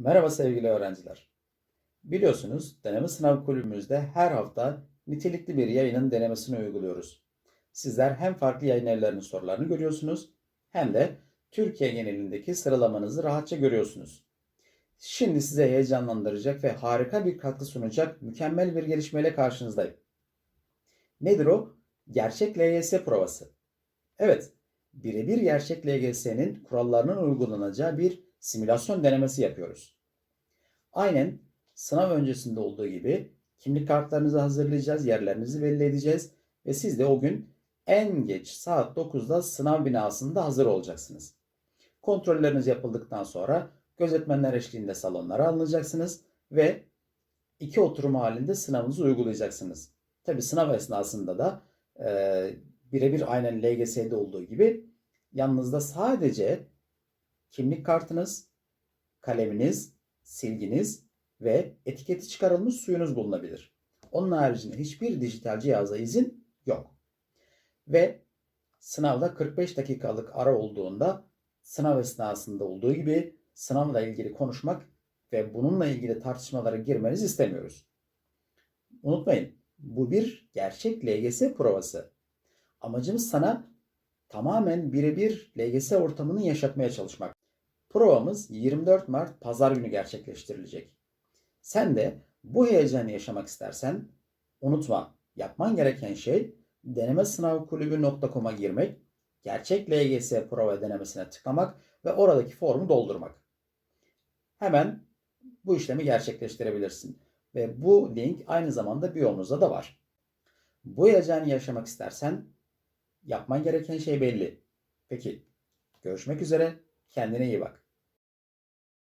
Merhaba sevgili öğrenciler. Biliyorsunuz deneme sınav kulübümüzde her hafta nitelikli bir yayının denemesini uyguluyoruz. Sizler hem farklı yayın evlerinin sorularını görüyorsunuz hem de Türkiye genelindeki sıralamanızı rahatça görüyorsunuz. Şimdi size heyecanlandıracak ve harika bir katkı sunacak mükemmel bir gelişmeyle karşınızdayım. Nedir o? Gerçek LYS provası. Evet, birebir gerçek LGS'nin kurallarının uygulanacağı bir simülasyon denemesi yapıyoruz. Aynen sınav öncesinde olduğu gibi kimlik kartlarınızı hazırlayacağız, yerlerinizi belli edeceğiz ve siz de o gün en geç saat 9'da sınav binasında hazır olacaksınız. Kontrolleriniz yapıldıktan sonra gözetmenler eşliğinde salonlara alınacaksınız ve iki oturum halinde sınavınızı uygulayacaksınız. Tabi sınav esnasında da e, birebir aynen LGS'de olduğu gibi yanınızda sadece kimlik kartınız, kaleminiz, silginiz ve etiketi çıkarılmış suyunuz bulunabilir. Onun haricinde hiçbir dijital cihaza izin yok. Ve sınavda 45 dakikalık ara olduğunda sınav esnasında olduğu gibi sınavla ilgili konuşmak ve bununla ilgili tartışmalara girmenizi istemiyoruz. Unutmayın bu bir gerçek LGS provası. Amacımız sana tamamen birebir LGS ortamını yaşatmaya çalışmak. Provamız 24 Mart Pazar günü gerçekleştirilecek. Sen de bu heyecanı yaşamak istersen unutma yapman gereken şey denemesınavkulübü.com'a girmek, gerçek LGS prova denemesine tıklamak ve oradaki formu doldurmak. Hemen bu işlemi gerçekleştirebilirsin. Ve bu link aynı zamanda biyomuzda da var. Bu heyecanı yaşamak istersen yapman gereken şey belli. Peki görüşmek üzere kendine iyi bak.